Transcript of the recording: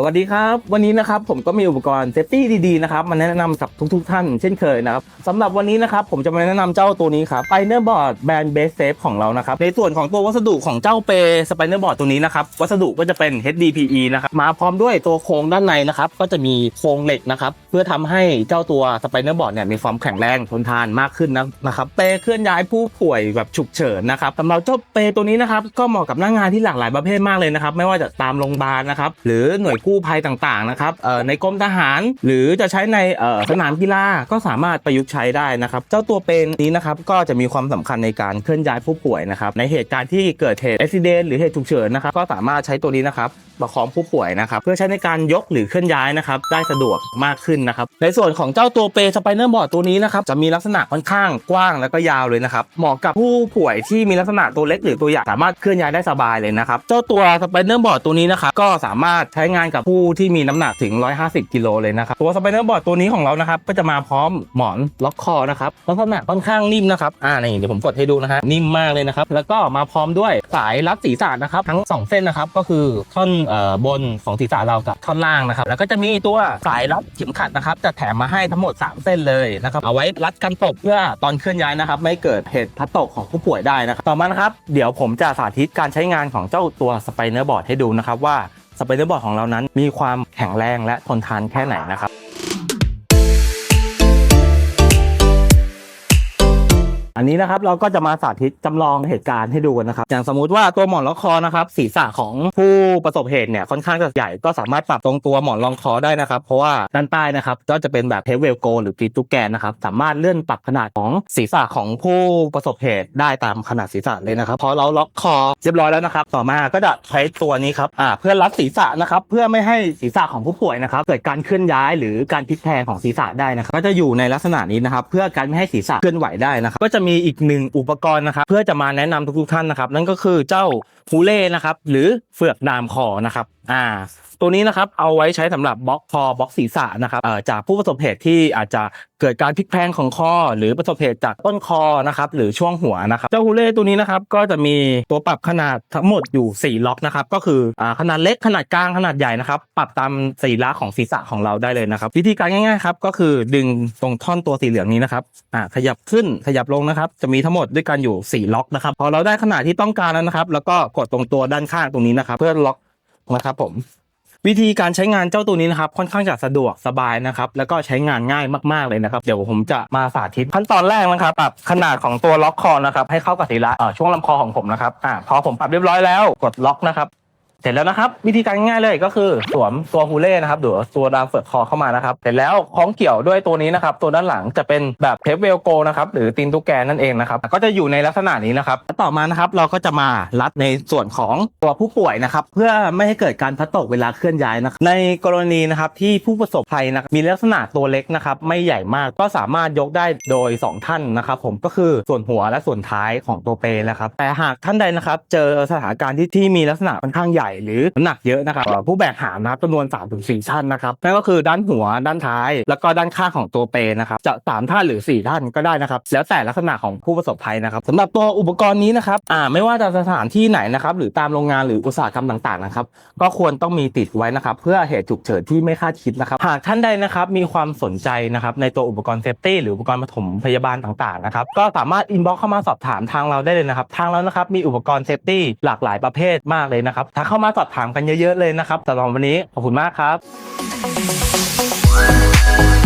สวัสดีครับ วันนี้นะครับผมก็มีอุปกรณ์เซฟตี้ดีๆนะครับมาแนะนำกับทุกๆท่านเช่นเคยนะครับสำหรับวันนี้นะครับผมจะมาแนะนำเจ้าตัวนี้ครับ Spiner Board Band Base Safe ของเรานะครับในส่วนของตัววัสดุของเจ้าเป Spiner Board ตัวนี้นะครับวัสดุก็จะเป็น HDPE นะครับมาพร้อมด้วยตัวโครงด้านในนะครับก็จะมีโครงเหล็กนะครับเพื่อทำให้เจ้าตัว Spiner Board เนี่ยมีความแข็งแรงทนทานมากขึ้นนะนะครับเปเคลื่อนย้ายผู้ป่วยแบบฉุกเฉินนะครับสำหรับเจ้าเปตัวนี้นะครับก็เหมาะกับหน้างานที่หลากหลายประเภทมากเลยนะครับไม่ว่าจะตามโรงพยาบาลนะครับหรือหน่วยกภัยต่างๆนะครับในกรมทหาร หรือจะใช้ในสนามกีฬาก็สามารถประยุกต์ใช้ได้นะครับ เจ้าตัวเป็นนี้นะครับก็จะมีความสำคัญในการเคลื่อนย้ายผู้ป่วยนะครับในเหตุการณ์ที่เกิดเหตุอุบิเหตุหรือเหตุฉุกเฉินนะครับก็สามารถใช้ตัวนี้นะครับประคองผู้ป่วยนะครับเพื่อใช้ในการยกหรือเคลื่อนย้ายนะครับได้สะดวกมากขึ้นนะครับในส่วนของเจ้าตัวเปสไปเนอร์บอร์ดตัวนี้นะครับจะมีลักษณะค่อนข้างกว้างแล้วก็ยาวเลยนะครับเหมาะกับผู้ป่วยที่มีลักษณะตัวเล็กหรือตัวใหญ่สามารถเคลื่อนย้ายได้สบายเลยนะครับเจ้าตัวสไปเนอร์บอร์ดตัวนี้นะครับก็สามารถใช้งานกับผู้ที่มีน้ำหนักถึง 150 กิโลเลยนะครับ ตัวสไปเนอร์บอร์ดตัวนี้ของเรานะครับ ก็จะมาพร้อมหมอนล็อกคอนะครับลักษณะค่อนข้างนิ่มนะครับ อ่า นี่เดี๋ยวผมกดให้ดูนะฮะ นิ่มมากเลยนะครับ แล้วก็มาพร้อมด้วยสายรัดศีรษะนะครับ ทั้งสองเส้นนะครับ ก็คือท่อนเอ่อบนของศีรษะเรากับท่อนล่างนะครับ แล้วก็จะมีตัวสายรัดเข็มขัดนะครับ จะแถมมาให้ทั้งหมด 3 เส้นเลยนะครับ เอาไว้รัดกันตกเพื่อตอนเคลื่อนย้ายนะครับ ไม่เกิดเหตุพัดตกของผู้ป่วยได้นะครับ ต่อมานะครับ เดี๋ยวผมจะสาธิตการใช้งานของเจ้าตัวสไปเนอร์บอร์ดให้ดูนะครับว่า สไปเดอร์บอร์ดของเรานั้นมีความแข็งแรงและทนทานแค่ไหนนะครับ อันนี้นะครับเราก็จะมาสาธิตจำลองเหตุการณ์ให้ดูกันนะครับ อย่างสมมุติว่าตัวหมอนรองคอนะครับศีรษะของผู้ประสบเหตุเนี่ยค่อนข้างจะใหญ่ก็สามารถปรับตรงตัวหมอนรองคอได้นะครับ เพราะว่าด้านใต้นะครับก็จะเป็นแบบเทเวลโกหรือปีตุกแกนนะครับสามารถเลื่อนปรับขนาดของศีรษะของผู้ประสบเหตุได้ตามขนาดศีรษะเลยนะครับพอเราล็อกคอเรียบร้อยแล้วนะครับ ต่อมาก็จะใช้ตัวนี้ครับอ่าเพื่อรัดศีรษะนะครับเพื่อไม่ให้ศีรษะของผู้ป่วยนะครับเกิดการเคลื่อนย้ายหรือการพลิกแพลงของศีรษะได้นะครับก็จะอยู่ในลักษณะนี้นะครับเพื่อการไม่ให้ศีรษะเคลื่อนไหวได้นะครับก็จะมีีอีกหนึ่งอุปกรณ์นะครับ เพื่อจะมาแนะนำทุกๆท่านนะครับ นั่นก็คือเจ้าฟูเล่นะครับ หรือเฟือกดามคอนะครับ อ่า ตัวนี้นะครับเอาไว้ใช้สำหรับบล็อกคอบล็อกศีรษะนะครับจากผู้ประสบเหตุที่อาจจะเกิดการพลิกแพลงของคอ หรือประสบเหตุจากต้นคอนะครับหรือช่วงหัวนะครับเจ้าฮูเล่ตัวนี้นะครับก็จะมีตัวปรับขนาดทั้งหมดอยู่ 4 ล็อกนะครับก็คืออขนาดเล็กขนาดกลางขนาดใหญ่นะครับปรับตามสีละของศีรษะของเราได้เลยนะครับ วิธีการง่ายๆครับก็คือดึงตรงท่อนตัวสีเหลืองนี้นะครับอ่าขยับขึ้นขยับลงนะครับ จะมีทั้งหมดด้วยกันอยู่ 4 ล็อกนะครับพอเราได้ขนาดที่ต้องการแล้วนะครับ แล้วก็กดตรงตัวด้านข้างตรงนี้นะครับ เพื่อล็อก นะครับผมวิธีการใช้งานเจ้าตัวนี้นะครับค่อนข้างจะสะดวกสบายนะครับแล้วก็ใช้งานง่ายมากๆเลยนะครับเดี๋ยวผมจะมาสาธิตขั้นตอนแรกนะครับปรับขนาดของตัวล็อกคอนะครับให้เข้ากับศีระช่วงลำคอของผมนะครับอ่าพอผมปรับเรียบร้อยแล้วกดล็อกนะครับ เสร็จแล้วนะครับวิธีการง่ายๆเลยก็คือสวมตัวฮูเล่นะครับหรือตัวดามเฟือกคอเข้ามานะครับเสร็จแล้วคล้องเกี่ยวด้วยตัวนี้นะครับตัวด้านหลังจะเป็นแบบเทปเวลโกนะครับหรือตีนตุ๊กแกนั่นเองนะครับก็จะอยู่ในลักษณะนี้นะครับต่อมานะครับเราก็จะมารัดในส่วนของตัวผู้ป่วยนะครับเพื่อไม่ให้เกิดการพัดตกเวลาเคลื่อนย้ายนะครับในกรณีนะครับที่ผู้ประสบภัยนะครับมีลักษณะตัวเล็กนะครับไม่ใหญ่มากก็สามารถยกได้โดย 2 ท่านนะครับผมก็คือส่วนหัวและส่วนท้ายของตัวเปนะครับแต่หากท่านใดนะครับเจอสถานการณ์ที่ที่มีลักษณะค่อนข้างใหญ่หรือน้ำหนักเยอะนะครับผู้แบกหามนะครับจำนวน3าถึงสท่านนะครับนั่นก็คือด้านหัวด้านท้าย แล้วก็ด้านข้างของตัวเปรนะครับจะสามท่านหรือ 4 ท่านก็ได้นะครับแล้วแต่ลักษณะของผู้ประสบภัยนะครับสำหรับตัวอุปกรณ์นี้นะครับอ่าไม่ว่าจะสถานที่ไหนนะครับหรือตามโรงงานหรืออุตสาหกรรมต่างๆนะครับก็ควรต้องมีติดไว้นะครับเพื่อเหตุฉุกเฉินที่ไม่คาดคิดนะครับหากท่านใดนะครับมีความสนใจนะครับในตัวอุปกรณ์เซฟตี้หรืออุปกรณ์ปฐมพยาบาลต่างๆนะครับก็สามารถอินบ็อกเข้ามาสอบถามทางเราได้เลยนะครับทางเรานะครับมีอุปกรณ์เซฟตี้หลากหลายประเภทมากเลยนะครับถ้าเข้ามาสอบถามกันเยอะๆเลยนะครับสำหรับวันนี้ขอบคุณมากครับ